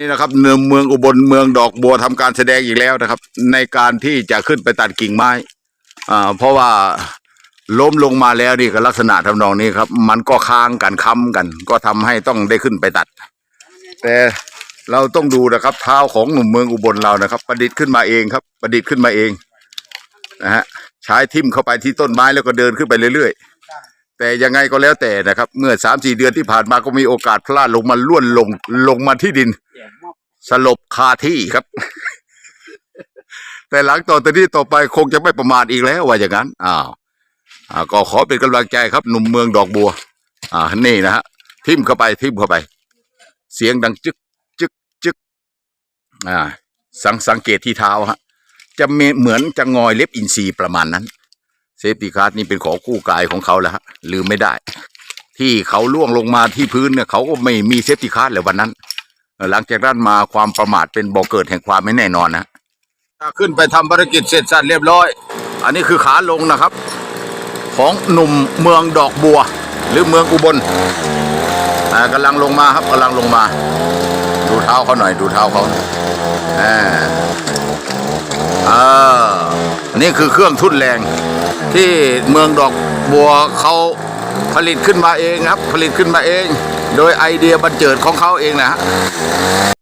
นี่นะครับเนืองเมืองอุบลเมืองดอกบัวทำการแสดงอีกแล้วนะครับ ในการที่จะขึ้นไปตัดกิ่งไม้อ่าเพราะว่าล้มลงมาแล้วนี่ก็ลักษณะทำนองนี้ครับ มันก็ค้างกันค้ำกัน ก็ทำให้ต้องได้ขึ้นไปตัด แต่เราต้องดูนะครับ เท้าของหนุ่มเมืองอุบลเรานะครับ ประดิษฐ์ขึ้นมาเองครับ ประดิษฐ์ขึ้นมาเองนะฮะใช้ทิ่มเข้าไปที่ต้นไม้แล้วก็เดินขึ้นไปเรื่อย ๆ แต่ยังไงก็แล้วแต่นะครับ เมื่อสามสี่เดือนที่ผ่านมาก็มีโอกาสพลาดลงมาล้วนลงลงมาที่ดิน สลบคาที่ครับ แต่หลังต่อจากนี้ต่อไปคงจะไม่ประมาทอีกแล้วว่าอย่างนั้นอ้าวอ่าก็ขอเป็นกำลังใจครับ หนุ่มเมืองดอกบัว อ่านี่นะฮะทิมเข้าไปทิมเข้าไป เสียงดังจึกจึกจึกอ่าสังสังเกตที่เท้าฮะ จะเหมือนจะงอยเล็บอินทรีย์ประมาณนั้น เซฟตี้คาร์ดนี่เป็นของคู่กายของเขาแล้วฮะลืมไม่ได้ ที่เขาล่วงลงมาที่พื้นเนี่ยเขาก็ไม่มีเซฟตี้คาร์ดเลยวันนั้น หลังจากนั้นมาความประมาทเป็นบ่อเกิดแห่งความไม่แน่นอนนะขึ้นไปทำภารกิจเสร็จสับเรียบร้อย อันนี้คือขาลงนะครับ ของหนุ่มเมืองดอกบัว หรือเมืองอุบลอ่ากำลังลงมาครับกำลังลงมา ดูเท้าเขาหน่อยดูเท้าเขาอ่าอ่านี่คือเครื่องทุ่นแรง ที่เมืองดอกบัวเขาผลิตขึ้นมาเองครับ ผลิตขึ้นมาเอง โดยไอเดียบันเจิดของเขาเองนะฮะ